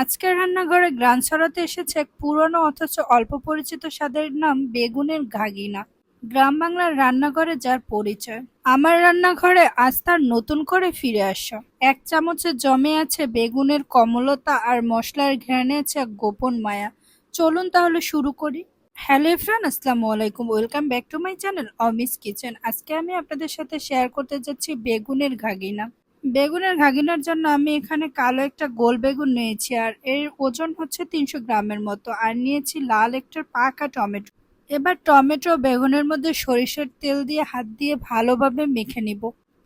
আজকের রান্নাঘরে গ্রান ছড়াতে এসেছে এক পুরনো অথচ অল্প পরিচিত স্বাদের নাম বেগুনের ঘাগিনা। গ্রাম বাংলার রান্নাঘরে যার পরিচয়। আমার রান্নাঘরে আজ তার নতুন করে ফিরে আসা। এক চামচে জমে আছে বেগুনের কমলতা আর মশলার ঘ্রাণে আছে এক গোপন মায়া। চলুন তাহলে শুরু করি। হ্যালো ফ্রেন্ড আসসালামু আলাইকুম। Welcome back to my channel Omi's kitchen. আজকে আমি আপনাদের সাথে শেয়ার করতে যাচ্ছি বেগুনের ঘাগিনা। বেগুনের ঘাগিনার জন্য আমি এখানে কালো একটা গোল বেগুন নিয়েছি, আর এর ওজন হচ্ছে তিনশো গ্রামের মতো, আর নিয়েছি লাল একটা পাকা টমেটো। এবার টমেটো বেগুনের মধ্যে সরিষার তেল দিয়ে হাত দিয়ে ভালোভাবে মেখে নিব।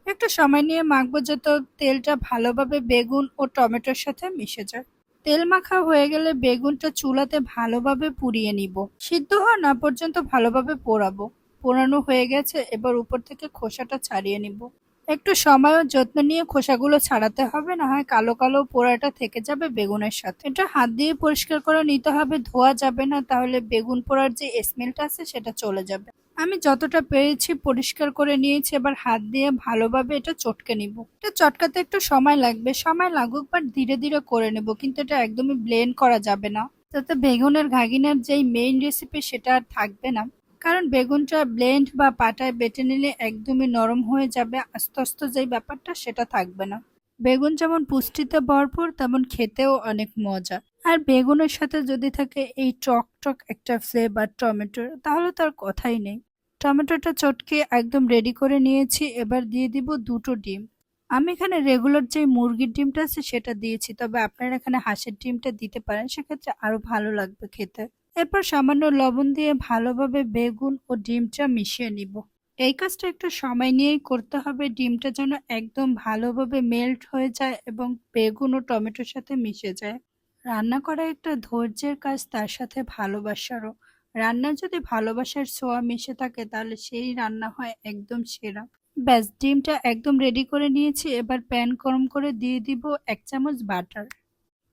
একটু সময় নিয়ে মাখবো যাতে তেলটা ভালোভাবে বেগুন ও টমেটোর সাথে মিশে যায়। তেল মাখা হয়ে গেলে বেগুনটা চুলাতে ভালোভাবে পুড়িয়ে নিব। সিদ্ধ হওয়া না পর্যন্ত ভালোভাবে পোড়াবো। পোড়ানো হয়ে গেছে, এবার উপর থেকে খোসাটা ছাড়িয়ে নিব। একটু সময় ও যত্ন নিয়ে খোসাগুলো ছাড়াতে হবে, না হয় কালো কালো পোড়াটা থেকে যাবে বেগুনের সাথে। এটা হাত দিয়ে পরিষ্কার করে নিতে হবে, ধোয়া যাবে না, তাহলে বেগুন পোড়ার যে স্মেলটা আছে সেটা চলে যাবে। আমি যতটা পেরেছি পরিষ্কার করে নিয়েছি, এবার হাত দিয়ে ভালোভাবে এটা চটকে নিব। এটা চটকাতে একটু সময় লাগবে, সময় লাগুক বাট ধীরে ধীরে করে নেব, কিন্তু এটা একদমই ব্লেন্ড করা যাবে না। যাতে বেগুনের ঘাগিনার যেই মেইন রেসিপি সেটা আর থাকবে না। কারণ বেগুনটা ব্লেন্ড বা পাটায় বেটে নিলে একদমই নরম হয়ে যাবে। আস্তে আস্তে যেই ব্যাপারটা, সেটা থাকবে না। বেগুন যেমন পুষ্টিতে ভরপুর, তেমন খেতেও অনেক মজা। আর বেগুনের সাথে যদি থাকে এই টক টক একটা ফ্লেভার টমেটোর তাহলে তার কথাই নেই। টমেটোটা চটকে একদম রেডি করে নিয়েছি। এবার দিয়ে দিব দুটো ডিম। আমি এখানে রেগুলার যে মুরগির ডিমটা আছে, সেটা দিয়েছি। তবে আপনারা এখানে হাঁসের ডিমটা দিতে পারেন। সেক্ষেত্রে আরও ভালো লাগবে খেতে। এরপর সামান্য লবণ দিয়ে ভালোভাবে বেগুন ও ডিমটা মিশিয়ে নিব। এই কাজটা একটু সময় নিয়েই করতে হবে। ডিমটা যেন একদম ভালোভাবে মেল্ট হয়ে যায় এবং বেগুন ও টমেটোর সাথে মিশে যায়। রান্না করা একটা ধৈর্যের কাজ, তার সাথে ভালোবাসারও। রান্না যদি ভালোবাসার ছোঁয়া মিশে থাকে, তাহলে সেই রান্না হয় একদম সেরা। ব্যাস, ডিমটা একদম রেডি করে নিয়েছি। এবার প্যান গরম করে দিয়ে দিব এক চামচ বাটার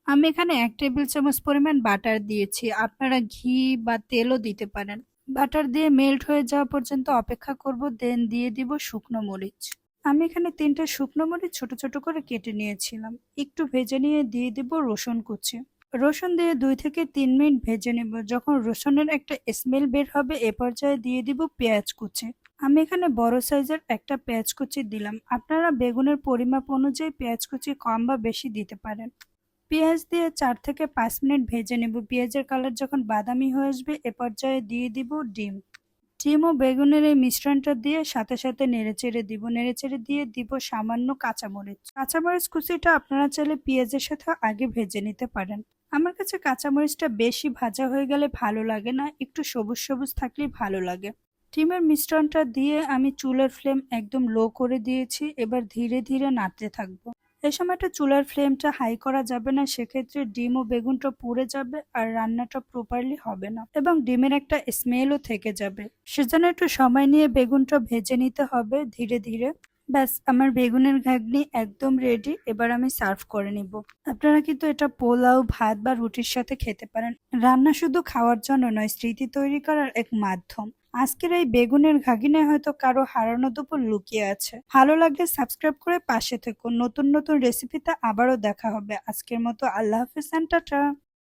আমি এখানে এক টেবিল চামচ পরিমাণ বাটার দিয়েছি। আপনারা ঘি বা তেলও দিতে পারেন। বাটার দিয়ে মেল্ট হয়ে যাওয়া পর্যন্ত অপেক্ষা করব, দেন দিয়ে দিব শুকনো মরিচ। আমি এখানে তিনটা শুকনো মরিচ ছোট ছোট করে কেটে নিয়েছিলাম। একটু ভেজে নিয়ে দিয়ে দিব রসুন কুচি। রসুন দিয়ে দুই থেকে তিন মিনিট ভেজে নেব। যখন রসুনের একটা স্মেল বের হবে, এ পর্যায়ে দিয়ে দিব পেঁয়াজ কুচি। আমি এখানে বড় সাইজের একটা পেঁয়াজ কুচি দিলাম। আপনারা বেগুনের পরিমাপ অনুযায়ী পেঁয়াজ কুচি কম বা বেশি দিতে পারেন। পেঁয়াজ দিয়ে চার থেকে পাঁচ মিনিট ভেজে নেব। পেঁয়াজের কালার যখন বাদামি হয়ে আসবে, এ পর্যায়ে দিয়ে দিব ডিম। ডিম ও বেগুনের এই মিশ্রণটা দিয়ে সাথে সাথে নেড়েচেড়ে দিব। নেড়েচেড়ে দিয়ে দিব সামান্য কাঁচামরিচ। কাঁচামরিচ কুচিটা আপনারা চাইলে পেঁয়াজের সাথে আগে ভেজে নিতে পারেন। আমার কাছে কাঁচামরিচটা বেশি ভাজা হয়ে গেলে ভালো লাগে না, একটু সবুজ সবুজ থাকলেই ভালো লাগে। ডিমের মিশ্রণটা দিয়ে আমি চুলের ফ্লেম একদম লো করে দিয়েছি, এবার ধীরে ধীরে নাড়তে থাকব। এই সময়টা চুলার ফ্লেমটা হাই করা যাবে না, সেক্ষেত্রে ডিম ও বেগুনটা পুড়ে যাবে আর রান্নাটা প্রপারলি হবে না এবং ডিমের একটা স্মেলও থেকে যাবে। সেজন্য একটু সময় নিয়ে বেগুনটা ভেজে নিতে হবে ধীরে ধীরে। ব্যাস, আমার বেগুনের ঘাগনি একদম রেডি এবার আমি সার্ভ করে নিব। আপনারা কিন্তু এটা পোলাও, ভাত বা রুটির সাথে খেতে পারেন। রান্না শুধু খাওয়ার জন্য নয়, স্মৃতি তৈরি করার এক মাধ্যম। আজকের এই বেগুনের ঘাগিনায় হয়তো কারও হারানো দুপুর লুকিয়ে আছে। ভালো লাগলে সাবস্ক্রাইব করে পাশে থেকো। নতুন নতুন রেসিপিতে আবারও দেখা হবে। আজকের মতো আল্লাহ হাফিজ, টাটা।